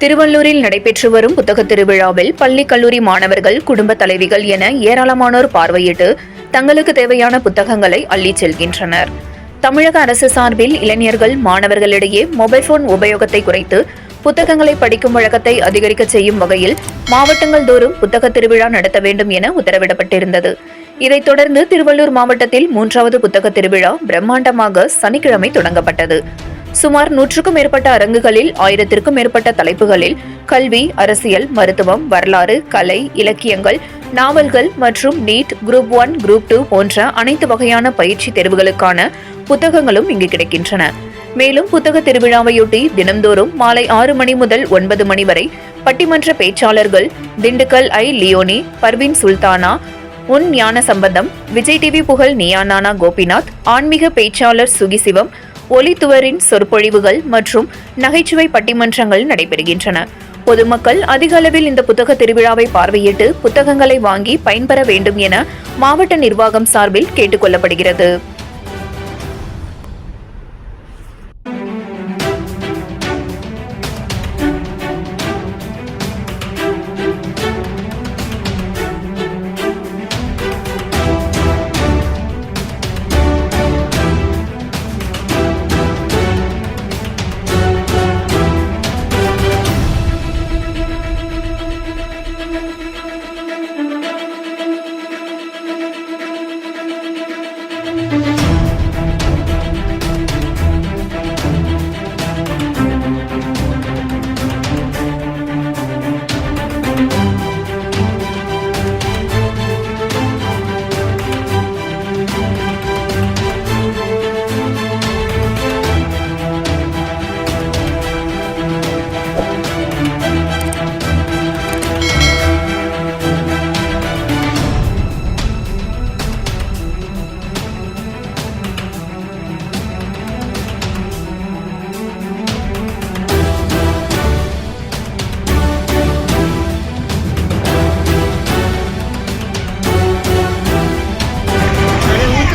திருவள்ளூரில் நடைபெற்று வரும் புத்தகத் திருவிழாவில் பள்ளி கல்லூரி மாணவர்கள் குடும்ப தலைவிகள் என ஏராளமானோர் பார்வையிட்டு தங்களுக்கு தேவையான புத்தகங்களை அள்ளிச் செல்கின்றனர். தமிழக அரசு சார்பில் இளைஞர்கள் மாணவர்களிடையே மொபைல் போன் உபயோகத்தை குறைத்து புத்தகங்களை படிக்கும் வழக்கத்தை அதிகரிக்க செய்யும் வகையில் மாவட்டங்கள் தோறும் புத்தகத் திருவிழா நடத்த வேண்டும் என உத்தரவிடப்பட்டிருந்தது. இதைத் தொடர்ந்து திருவள்ளூர் மாவட்டத்தில் மூன்றாவது புத்தகத் திருவிழா பிரம்மாண்டமாக சனிக்கிழமை தொடங்கப்பட்டது. சுமார் நூற்றுக்கும் மேற்பட்ட அரங்குகளில் ஆயிரத்திற்கும் மேற்பட்ட தலைப்புகளில் கல்வி அரசியல் மருத்துவம் வரலாறு கலை இலக்கியங்கள் நாவல்கள் மற்றும் NEET group one group two போன்ற அனைத்து வகையான பயிற்சி தேர்வுகளுக்கான புத்தகங்களும் இங்கு கிடைக்கின்றன. மேலும் புத்தக திருவிழாவையொட்டி தினம்தோறும் மாலை ஆறு மணி முதல் ஒன்பது மணி வரை பட்டிமன்ற பேச்சாளர்கள் திண்டுக்கல் ஐ. லியோனி பர்வின் சுல்தானா உன் ஞான சம்பந்தம் விஜய் டிவி புகழ் நியானானா கோபிநாத் ஆன்மீக பேச்சாளர் சுகிசிவம் ஒலித்துவரின் சொற்பொழிவுகள் மற்றும் நகைச்சுவை பட்டிமன்றங்கள் நடைபெறுகின்றன. பொதுமக்கள் அதிக அளவில் இந்த புத்தக திருவிழாவை பார்வையிட்டு புத்தகங்களை வாங்கி பயன்பெற வேண்டும் என மாவட்ட நிர்வாகம் சார்பில் கேட்டுக்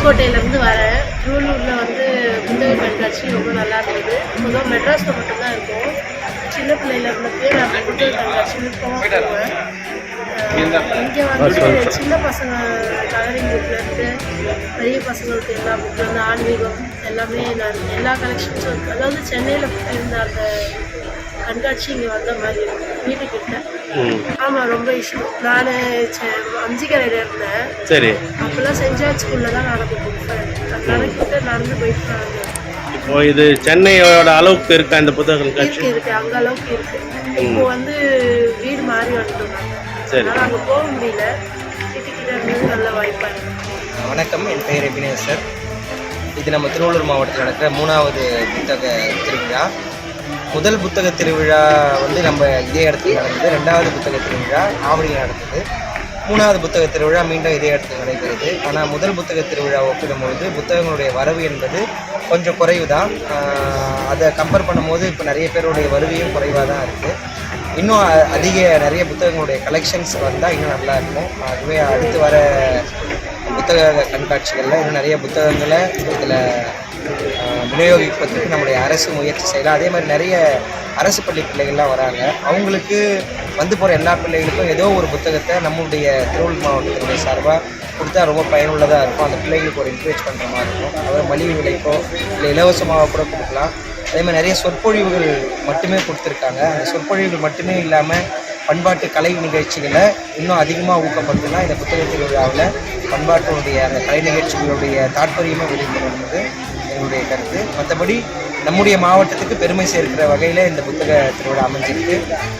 ஊத்துக்கோட்டையிலேருந்து வரேன் திருவள்ளூரில் வந்து புத்தக கண்காட்சி ரொம்ப நல்லா இருந்தது. பொதுவாக மெட்ராஸில் மட்டும்தான் இருக்கும். சின்ன பிள்ளையில இருந்தப்பே நான் புத்தக கண்காட்சின்னு போவேன். இங்கே வந்து சின்ன பசங்க கலரிங் புக்லேருந்து பெரிய பசங்களுக்கு எல்லா புக்கு வந்து ஆன்மீகம் எல்லாமே நான் எல்லா கலெக்ஷன்ஸும் இருக்குது அதாவது சென்னையில் இருந்த அந்த கண்காட்சி இங்கே வந்த மாதிரி இருக்கும் வீட்டுக்கிட்ட ஆமாம் ரொம்ப இஷ்டம். நான் அஞ்சிக்கரையில் இருந்தேன். சரி. அப்போல்லாம் ஜார்ஜ் ஸ்கூலில் தான் நடந்து கொடுப்பேன் நடக்கிட்ட நடந்து போயிட்டு நான் இப்போ இது சென்னையோட அளவுக்கு இருக்கா இந்த புத்தக கண்காட்சி? இருக்கு அங்க அளவுக்கு இருக்கு. இப்போ வந்து வீடு மாறி வந்துட்டோம் சரி. அங்கே போக முடியல. வீட்டுக்கிட்ட இருந்தது நல்ல வாய்ப்பா இருக்கு. வணக்கம். என் பெயர் எபினேசர் இது நம்ம திருவள்ளூர் மாவட்டத்தில் நடக்கிற மூணாவது புத்தக திருவிழா. முதல் புத்தக திருவிழா வந்து நம்ம இதே இடத்துல நடந்தது. ரெண்டாவது புத்தக திருவிழா ஆவணியில் நடந்தது. மூணாவது புத்தக திருவிழா மீண்டும் இதே இடத்துல நடைபெறுது. ஆனால் முதல் புத்தக திருவிழா ஒப்பிடும்பொழுது புத்தகங்களுடைய வரவு என்பது கொஞ்சம் குறைவு தான் அதை கம்பேர் பண்ணும்போது இப்போ நிறைய பேருடைய வருவையும் குறைவாக தான் இருக்குது இன்னும் அ- அதிக நிறைய புத்தகங்களுடைய கலெக்ஷன்ஸ் வந்தால் இன்னும் நல்லா இருக்கும். அதுவே அடுத்து வர புத்தக கண்காட்சிகளில் இன்னும் நிறைய புத்தகங்களை இதில் விநியோகிப்பதற்கு நம்முடைய அரசு முயற்சி செய்யலாம் அதே மாதிரி நிறைய அரசு பள்ளி பிள்ளைகள்லாம் வராங்க. அவங்களுக்கு வந்து போகிற எல்லா பிள்ளைகளுக்கும் ஏதோ ஒரு புத்தகத்தை நம்முடைய திருவள்ளூர் மாவட்டத்தினுடைய சார்பாக கொடுத்தா ரொம்ப பயனுள்ளதாக இருக்கும். அந்த பிள்ளைகளுக்கு ஒரு என்கரேஜ் பண்ணுற மாதிரி இருக்கும். அதாவது மலிவு விலைக்கோ இல்லை இலவசமாக கூட கொடுக்கலாம். அதே மாதிரி நிறைய சொற்பொழிவுகள் மட்டுமே கொடுத்துருக்காங்க. அந்த சொற்பொழிவுகள் மட்டுமே இல்லாமல் பண்பாட்டு கலை நிகழ்ச்சிகளை இன்னும் அதிகமாக ஊக்கப்படுத்தினா இந்த புத்தக திருவிழாவில் பண்பாட்டினுடைய அந்த கலை நிகழ்ச்சிகளுடைய தாற்பயமே வெளிப்படும் என்னுடைய கருத்து. மற்றபடி நம்முடைய மாவட்டத்துக்கு பெருமை சேர்க்கிற வகையில் இந்த புத்தக திருவிழா அமைஞ்சிருக்கு.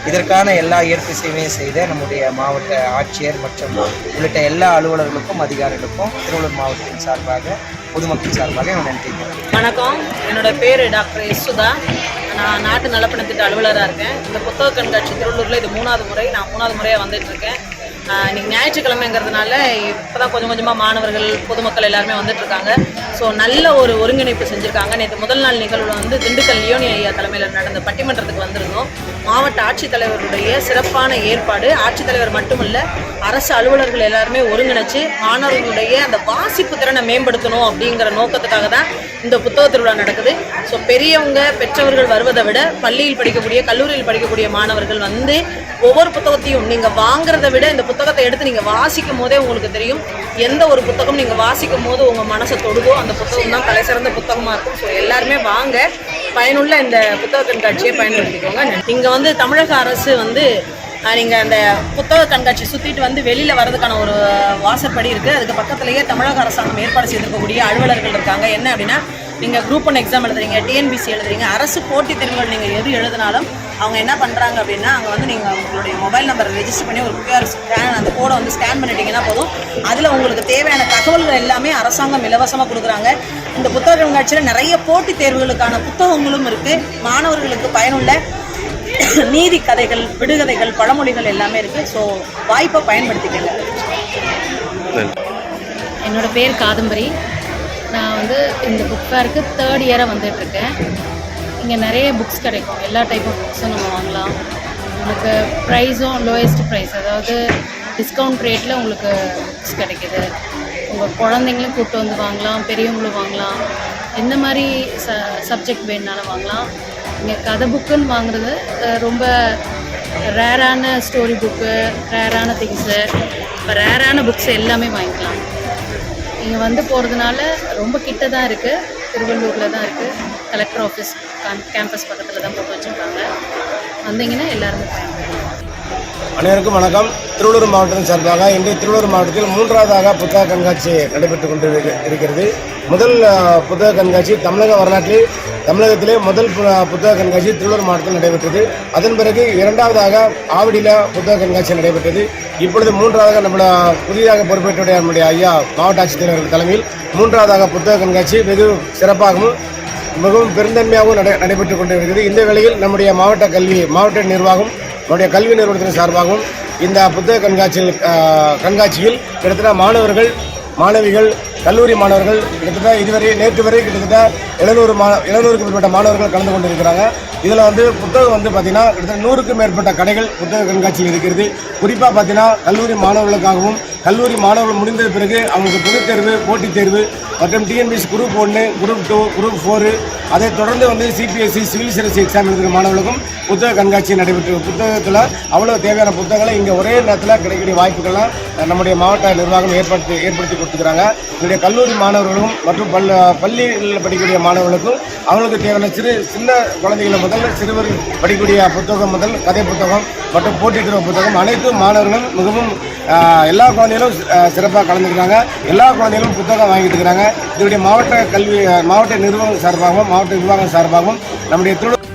இதற்கான எல்லா ஏற்பிசையுமே செய்த நம்முடைய மாவட்ட ஆட்சியர் மற்றும் உள்ளிட்ட எல்லா அலுவலர்களுக்கும் அதிகாரிகளுக்கும் திருவள்ளூர் மாவட்டத்தின் சார்பாக பொதுமக்கள் சார்பாக நன்றி வணக்கம். என்னோட பேர் டாக்டர் யசுதா. நான் நாட்டு நலப்பணத்திட்ட அலுவலராக இருக்கேன். இந்த புத்தக கண்காட்சி திருவள்ளூரில் இது மூணாவது முறை. நான் மூணாவது முறையாக வந்துட்டு இருக்கேன். இன்றைக்கி இன்னைக்கு ஞாயிற்றுக்கிழமைங்கிறதுனால இப்போ தான் கொஞ்சம் கொஞ்சமாக மாணவர்கள் பொதுமக்கள் எல்லாருமே வந்துட்டு இருக்காங்க ஸோ நல்ல ஒரு ஒருங்கிணைப்பு செஞ்சுருக்காங்க. நேற்று முதல் நாள் நிகழ்வில் வந்து திண்டுக்கல் லியோனி ஐயா தலைமையில் நடந்த பட்டிமன்றத்துக்கு வந்திருந்தோம். மாவட்ட ஆட்சித்தலைவருடைய சிறப்பான ஏற்பாடு ஆட்சித்தலைவர் மட்டுமல்ல அரசு அலுவலர்கள் எல்லாருமே ஒருங்கிணைச்சு மாணவர்களுடைய அந்த வாசிப்பு திறனை மேம்படுத்தணும் அப்படிங்கிற நோக்கத்துக்காக தான் இந்த புத்தக திருவிழா நடக்குது. ஸோ பெரியவங்க பெற்றவர்கள் வருவதை விட பள்ளியில் படிக்கக்கூடிய கல்லூரியில் படிக்கக்கூடிய மாணவர்கள் வந்து ஒவ்வொரு புத்தகத்தையும் நீங்கள் வாங்குறதை விட இந்த புத்தகத்தை எடுத்து நீங்கள் வாசிக்கும் போதே உங்களுக்கு தெரியும் எந்த ஒரு புத்தகம் நீங்கள் வாசிக்கும் போது உங்கள் மனசை தொடுதோ அந்த புத்தகம் தான் தலை சிறந்த புத்தகமாக இருக்கும். ஸோ எல்லாருமே வாங்க. பயனுள்ள இந்த புத்தக கண்காட்சியை பயன்படுத்திக்கோங்க. இங்கே வந்து தமிழக அரசு வந்து நீங்கள் அந்த புத்தக கண்காட்சி சுற்றிட்டு வந்து வெளியில் வரதுக்கான ஒரு வாசற்படி இருக்குது அதுக்கு பக்கத்துலேயே தமிழக அரசாங்கம் ஏற்பாடு செய்திருக்கக்கூடிய அலுவலர்கள் இருக்காங்க. என்ன அப்படின்னா நீங்கள் குரூப் ஒன் எக்ஸாம் எழுதுறீங்க டிஎன்பிசி எழுதுறீங்க அரசு போட்டித் தேர்வுகள் நீங்கள் எது எழுதினாலும் அவங்க என்ன பண்ணுறாங்க அப்படின்னா அங்கே வந்து நீங்கள் உங்களுடைய மொபைல் நம்பரை ரெஜிஸ்டர் பண்ணி ஒரு கியூஆர் ஸ்கேன் அந்த கோடை வந்து ஸ்கேன் பண்ணிட்டீங்கன்னா போதும். அதில் உங்களுக்கு தேவையான தகவல்கள் எல்லாமே அரசாங்கம் இலவசமாக கொடுக்குறாங்க. இந்த புத்தக கண்காட்சியில் நிறைய போட்டித் தேர்வுகளுக்கான புத்தகங்களும் இருக்குது மாணவர்களுக்கு பயனுள்ள நீதி கதைகள் விடுகதைகள் பழமொழிகள் எல்லாமே இருக்குது ஸோ வாய்ப்பை பயன்படுத்திக்கங்க. என்னோட பேர் காதம்பரி. நான் வந்து இந்த புக் ஃபேருக்கு தேர்ட் இயராக வந்துட்டுருக்கேன். இங்கே நிறைய புக்ஸ் கிடைக்கும். எல்லா டைப் ஆஃப் புக்ஸும் நம்ம வாங்கலாம். உங்களுக்கு ப்ரைஸும் லோயஸ்ட் ப்ரைஸ் அதாவது டிஸ்கவுண்ட் ரேட்டில் உங்களுக்கு புக்ஸ் கிடைக்குது. உங்கள் குழந்தைங்களும் கூப்பிட்டு வந்து வாங்கலாம் பெரியவங்களும் வாங்கலாம். எந்த மாதிரி ச சப்ஜெக்ட் வேணுனாலும் வாங்கலாம். இங்கே கதை புக்குன்னு வாங்குறது ரொம்ப ரேரான ஸ்டோரி புக்கு ரேரான திங்ஸு இப்போ ரேரான புக்ஸ் எல்லாமே வாங்கிக்கலாம். இங்கே வந்து போகிறதுனால ரொம்ப கிட்ட தான் இருக்குது திருவள்ளூரில் தான் இருக்குது கலெக்டர் ஆஃபீஸ் கேம்பஸ் பக்கத்தில் தான் போட்டு வச்சுருக்காங்க. வந்தீங்கன்னா எல்லாருமே பயன்படுத்தலாம் அனைவருக்கும் வணக்கம். திருவள்ளூர் மாவட்டத்தின் சார்பாக இன்று திருவள்ளூர் மாவட்டத்தில் மூன்றாவதாக புத்தக கண்காட்சி நடைபெற்றுக் கொண்டு இருக்கிறது. முதல் புத்தக கண்காட்சி தமிழக வரலாற்றில் தமிழகத்திலே முதல் பு- புத்தக கண்காட்சி திருவள்ளூர் மாவட்டத்தில் நடைபெற்றது. அதன் பிறகு இரண்டாவதாக ஆவடியில் புத்தக கண்காட்சி நடைபெற்றது. இப்பொழுது மூன்றாவதாக நம்மள புதிதாக பொறுப்பேற்றுடைய நம்முடைய ஐயா மாவட்ட ஆட்சித்தலைவர்கள் தலைமையில் மூன்றாவதாக புத்தக கண்காட்சி வெகு சிறப்பாகவும் மிகவும் பெருந்தன்மையாகவும் நடை நடைபெற்றுக் கொண்டிருக்கிறது. இந்த வேளையில் நம்முடைய மாவட்ட கல்வி மாவட்ட நிர்வாகம் நம்முடைய கல்வி நிறுவனத்தின் சார்பாகவும் இந்த புத்தக கண்காட்சியில் கண்காட்சியில் கிட்டத்தட்ட மாணவர்கள் மாணவிகள் கல்லூரி மாணவர்கள் கிட்டத்தட்ட இதுவரை நேற்று வரை கிட்டத்தட்ட எழுநூறு மா எழுநூறுக்கு மேற்பட்ட மாணவர்கள் கலந்து கொண்டிருக்கிறாங்க. இதில் வந்து புத்தகம் வந்து பார்த்திங்கன்னா கிட்டத்தட்ட நூறுக்கும் மேற்பட்ட கடைகள் புத்தக கண்காட்சியில் இருக்கிறது. குறிப்பாக பார்த்தீங்கன்னா கல்லூரி மாணவர்களுக்காகவும் கல்லூரி மாணவர்கள் முடிந்த பிறகு அவங்களுக்கு பொதுத் தேர்வு போட்டித் தேர்வு மற்றும் டிஎன்பிஎஸ் குரூப் ஒன்று குரூப் டூ குரூப் ஃபோரு அதை தொடர்ந்து வந்து சிபிஎஸ்சி சிவில் சர்வீஸ் எக்ஸாம் எழுதுகிற மாணவர்களுக்கும் புத்தக கண்காட்சி நடைபெற்று புத்தகத்தில் அவ்வளோ தேவையான புத்தகங்களை இங்கே ஒரே நேரத்தில் கிடைக்கக்கூடிய வாய்ப்புகள்லாம் நம்முடைய மாவட்ட நிர்வாகம் ஏற்படுத்தி ஏற்படுத்தி கொடுத்துக்கிறாங்க. என்னுடைய கல்லூரி மாணவர்களும் மற்றும் பல் பள்ளிகளில் படிக்கக்கூடிய மாணவர்களுக்கும் அவங்களுக்கு தேவையான சிறு சின்ன குழந்தைகளை முதல் சிறுவர் படிக்கக்கூடிய புத்தகம் முதல் கதை புத்தகம் மற்றும் போட்டித்துறை புத்தகம் அனைத்து மாணவர்களும் மிகவும் எல்லா குழந்தைகளும் சிறப்பாக கலந்துக்கிறாங்க. எல்லா குழந்தைகளும் புத்தகம் வாங்கிட்டு இருக்கிறாங்க இதனுடைய மாவட்ட கல்வி மாவட்ட நிர்வாகம் சார்பாகவும் மாவட்ட நிர்வாகம் சார்பாகவும் நம்முடைய திருவள்ளூர்